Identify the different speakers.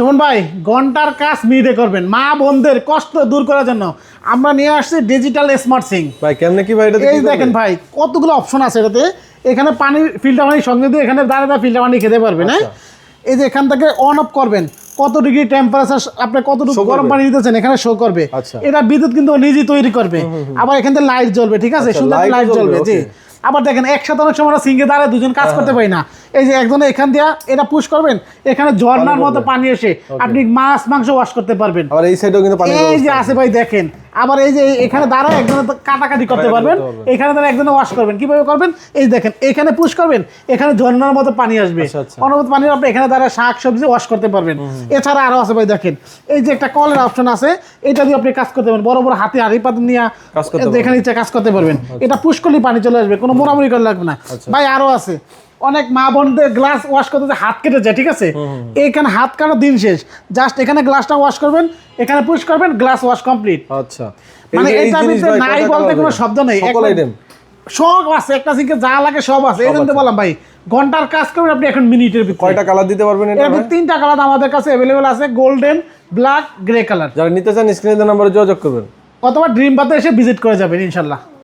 Speaker 1: সুমন ভাই ঘণ্টার কাজ মিনিটে করবেন। মা বোনদের কষ্ট দূর করার জন্য আমরা নিয়ে আসছি ডিজিটাল স্মার্ট সিং
Speaker 2: ভাই কেমনে কি ভাই এটা
Speaker 1: এই দেখেন ভাই কতগুলো অপশন আছে এটাতে। এখানে পানি ফিল্টার পানি সঙ্গে দিয়ে এখানে দাঁড়া দাঁড়া ফিল্টার পানি খেতে পারবেন হ্যাঁ? এই যে এখান থেকে অন অফ করবেন। কত ডিগ্রি টেম্পারেচার আপনি কতটুকু গরম পানি দিতেছেন এখানে শো করবে।
Speaker 2: আচ্ছা।
Speaker 1: এটা বিদ্যুৎ কিন্তু নিজেই তৈরি করবে। আবার এখান থেকে লাইট জ্বলবে ঠিক আছে?
Speaker 2: আচ্ছা,
Speaker 1: সুন্দর লাইট
Speaker 2: জ্বলবে,
Speaker 1: জি. আবার দেখেন একসাথে অনেক সময় সিঙ্গে দাঁড়ায় দুজন কাজ করতে পারি না। এই যে একজনে এখান দিয়া এটা পুশ করবেন এখানে ঝর্ণার মতো পানি এসে আপনি মাছ মাংস ওয়াশ করতে পারবেন।
Speaker 2: আবার এই সাইডেও কিন্তু পানি
Speaker 1: এই যে আছে ভাই দেখেন আবার এই যে এখানে দাঁড়ায় একজনে কাটাকাটি করতে পারবেন এখানে দাঁড়া একজনে ওয়াশ করবেন। কীভাবে করবেন? এই দেখেন এখানে পুশ করবেন এখানে ঝর্ণার মতো পানি আসবে।
Speaker 2: আচ্ছা, আচ্ছা।
Speaker 1: পানি আপনি এখানে দাঁড়ায় শাক সবজি ওয়াশ করতে পারবেন। এছাড়া আরও আছে ভাই দেখেন এই যে একটা কলের অপশন আছে এটা দিয়ে আপনি কাজ করতে পারবেন। বড় বড় হাতে হাড়ি পাত নিয়ে
Speaker 2: কাজ করতে আচ্ছা।
Speaker 1: এখানে ইচ্ছা কাজ করতে পারবেন। এটা পুশ করলেই পানি চলে আসবে কোনো মোড়ামুড়ি করা লাগবে না। ভাই আরও আছে। অনেক মা বোনদের গ্লাস ওয়াশ করতে হাত কেটে যায় ঠিক আছে? এইখানে হাত কাটার দিন শেষ? জাস্ট এখানে গ্লাসটা ওয়াশ করবেন এখানে পুশ করবেন গ্লাস ওয়াশ কমপ্লিট
Speaker 2: আচ্ছা।
Speaker 1: মানে
Speaker 2: এই জিনিস
Speaker 1: নাই বলতে কোনো শব্দ নেই সব আছে একটা সিঙ্কে যা লাগে সব আছে। এই জন্য বললাম ভাই ঘণ্টার কাজ করবেন আপনি এখন মিনিটের ভিতরে।
Speaker 2: কয়টা কালার দিতে পারবেন এটা
Speaker 1: তিনটা কালার আমাদের কাছে অ্যাভেলেবেল আছে গোল্ডেন ব্ল্যাক গ্রে কালার
Speaker 2: যারা নিতে চান স্ক্রিনে নম্বরে যোগাযোগ করবেন।
Speaker 1: অথবা ড্রিম বাতে এসে ভিজিট করে যাবেন ইনশাল্লাহ।